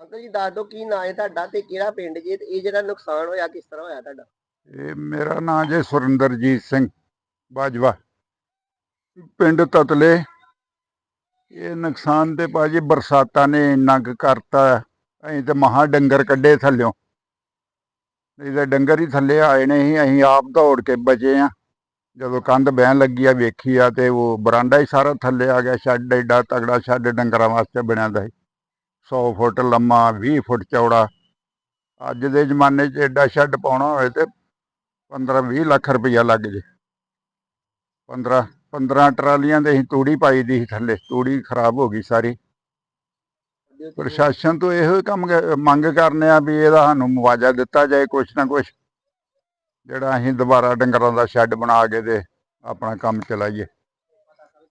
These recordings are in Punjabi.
ਅੰਕਲ ਜੀ, ਦੱਸ ਦਿਓ ਕੀ ਨਾਂ ਹੈ ਤੁਹਾਡਾ ਤੇ ਕਿਹੜਾ ਪਿੰਡ ਜੇ ਤੇ ਇਹ ਜਿਹੜਾ ਨੁਕਸਾਨ ਹੋਇਆ, ਕਿਸ ਤਰ੍ਹਾਂ ਹੋਇਆ ਤੁਹਾਡਾ? ਇਹ ਮੇਰਾ ਨਾਮ ਜੇ ਸੁਰਿੰਦਰਜੀਤ ਸਿੰਘ ਬਾਜਵਾ। ਪਿੰਡ ਤਤਲੇ। ਇਹ ਨੁਕਸਾਨ ਤੇ ਭਾਜੀ ਬਰਸਾਤਾਂ ਨੇ ਇੰਨਾ ਕੁ ਕਰਤਾ। ਅਸੀਂ ਤੇ ਮਹਾ ਡੰਗਰ ਕੱਢੇ ਥੱਲਿਓ। ਨਹੀਂ ਤਾਂ ਡੰਗਰ ਹੀ ਥੱਲੇ ਆਏ ਨੇ ਸੀ ਅਸੀਂ ਆਪ ਦੌੜ ਕੇ ਬਚੇ ਆ। ਜਦੋਂ ਕੰਧ ਬਹਿਣ ਲੱਗੀ ਆ, ਵੇਖੀ ਆ ਤੇ ਉਹ ਬਰਾਂਡਾ ਹੀ ਸਾਰਾ ਥੱਲੇ ਆ ਗਿਆ। ਸ਼ੈੱਡ ਏਡਾ ਤਗੜਾ ਸ਼ੈੱਡ ਡੰਗਰਾਂ ਵਾਸਤੇ ਬਣਿਆ ਦਾ ਸੀ। 100 ਫੁੱਟ ਲੰਮਾ 20 ਫੁੱਟ ਚੌੜਾ। ਅੱਜ ਦੇ ਜ਼ਮਾਨੇ 'ਚ ਏਡਾ ਸ਼ੈੱਡ ਪਾਉਣਾ ਹੋਵੇ ਤੇ 15-20 ਲੱਖ ਰੁਪਈਆ ਲੱਗ ਜੇ। 15 15 ਟਰਾਲੀਆਂ ਦੇ ਅਸੀਂ ਤੂੜੀ ਪਾਈ ਦੀ ਸੀ ਥੱਲੇ। ਤੂੜੀ ਖਰਾਬ ਹੋ ਗਈ ਸਾਰੀ। ਪ੍ਰਸ਼ਾਸਨ ਤੋਂ ਇਹੋ ਹੀ ਕੰਮ ਮੰਗ ਕਰਨੇ ਆ ਵੀ ਇਹਦਾ ਸਾਨੂੰ ਮੁਆਵਜ਼ਾ ਦਿੱਤਾ ਜਾਏ ਕੁਛ ਨਾ ਕੁਛ। ਜਿਹੜਾ ਅਸੀਂ ਦੁਬਾਰਾ ਡੰਗਰਾਂ ਦਾ ਸ਼ੈੱਡ ਬਣਾ ਕੇ ਤੇ ਆਪਣਾ ਕੰਮ ਚਲਾਈਏ।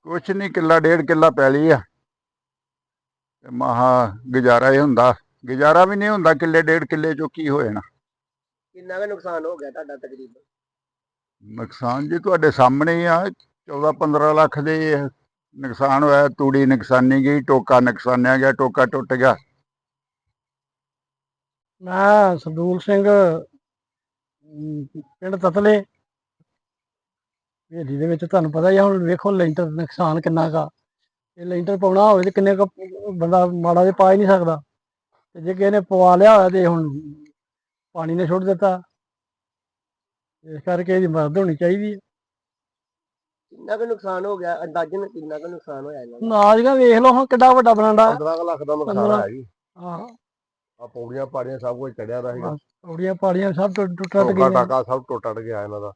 ਕੁਛ ਨਹੀਂ ਕਿੱਲਾ ਡੇਢ ਕਿੱਲਾ ਪੈ ਲਈ ਆ। ਤੇ ਮਹਾ ਗੁਜ਼ਾਰਾ ਹੀ ਹੁੰਦਾ ਗੁਜ਼ਾਰਾ ਵੀ ਨਹੀਂ ਹੁੰਦਾ ਕਿੱਲੇ ਡੇਢ ਕਿੱਲੇ ਚੋਂ ਕੀ ਹੋ ਜਾਣਾ। ਕਿੰਨਾ ਕੁ ਨੁਕਸਾਨ ਹੋ ਗਿਆ ਤੁਹਾਡਾ ਤਕਰੀਬਨ? ਨੁਕਸਾਨ ਜੀ ਤੁਹਾਡੇ ਸਾਹਮਣੇ ਹੀ ਆ 14 15 ਲੱਖ ਦੇ ਨੁਕਸਾਨ ਹੋਇਆ ਤੂੜੀ ਨੁਕਸਾਨੀ ਗਈ ਟੋਕਾ ਨੁਕਸਾਨਿਆ ਗਿਆ ਟੋਕਾ ਟੁੱਟ ਗਿਆ। ਮੈਂ ਸਰਦੂਲ ਸਿੰਘ ਪਿੰਡ ਤਤਲੇ। ਹਵੇਲੀ ਦੇ ਵਿੱਚ ਤੁਹਾਨੂੰ ਪਤਾ ਹੀ ਆ ਹੁਣ ਵੇਖੋ ਲੈਂਟਰ ਨੁਕਸਾਨ ਕਿੰਨਾ ਕਾ ਇਹ ਲੈਂਟਰ ਪਾਉਣਾ ਹੋਵੇ ਤੇ ਕਿੰਨੇ ਕੁ ਬੰਦਾ ਮਾੜਾ ਜਿਹਾ ਪਾ ਹੀ ਨਹੀਂ ਸਕਦਾ। ਤੇ ਜੇ ਕਿਸੇ ਨੇ ਪਵਾ ਲਿਆ ਹੋਇਆ ਤੇ ਹੁਣ ਪਾਣੀ ਨੇ ਛੁੱਟ ਦਿੱਤਾ। ਇਸ ਕਰਕੇ ਇਹਦੀ ਮਦਦ ਹੋਣੀ ਚਾਹੀਦੀ ਹੈ। ਕਿੰਨਾ ਕੁ ਨੁਕਸਾਨ ਹੋ ਗਿਆ? ਅੰਦਾਜ਼ਨ ਕਿੰਨਾ ਕੁ ਨੁਕਸਾਨ ਹੋਇਆ ਇਹਨਾਂ ਦਾ? ਨਾਜ ਦਾ ਵੇਖ ਲਓ ਹੁਣ ਕਿੱਡਾ ਵੱਡਾ ਬਰਾਂਡਾ। 15 ਲੱਖ ਦਾ ਨੁਕਸਾਨ। ਆਇਆ ਜੀ। ਆਹ ਆ ਪੌੜੀਆਂ ਪਾੜੀਆਂ ਸਭ ਕੁਝ ਚੜਿਆ ਦਾ ਸੀਗਾ। ਪੌੜੀਆਂ ਪਾੜੀਆਂ ਸਭ ਟੁੱਟ ਟੁੱਟ ਟੋਕਾ ਗਈਆਂ। ਟਾਕਾ ਸਭ ਟੁੱਟ ਟੱਟ ਗਿਆ ਇਹਨਾਂ ਦਾ।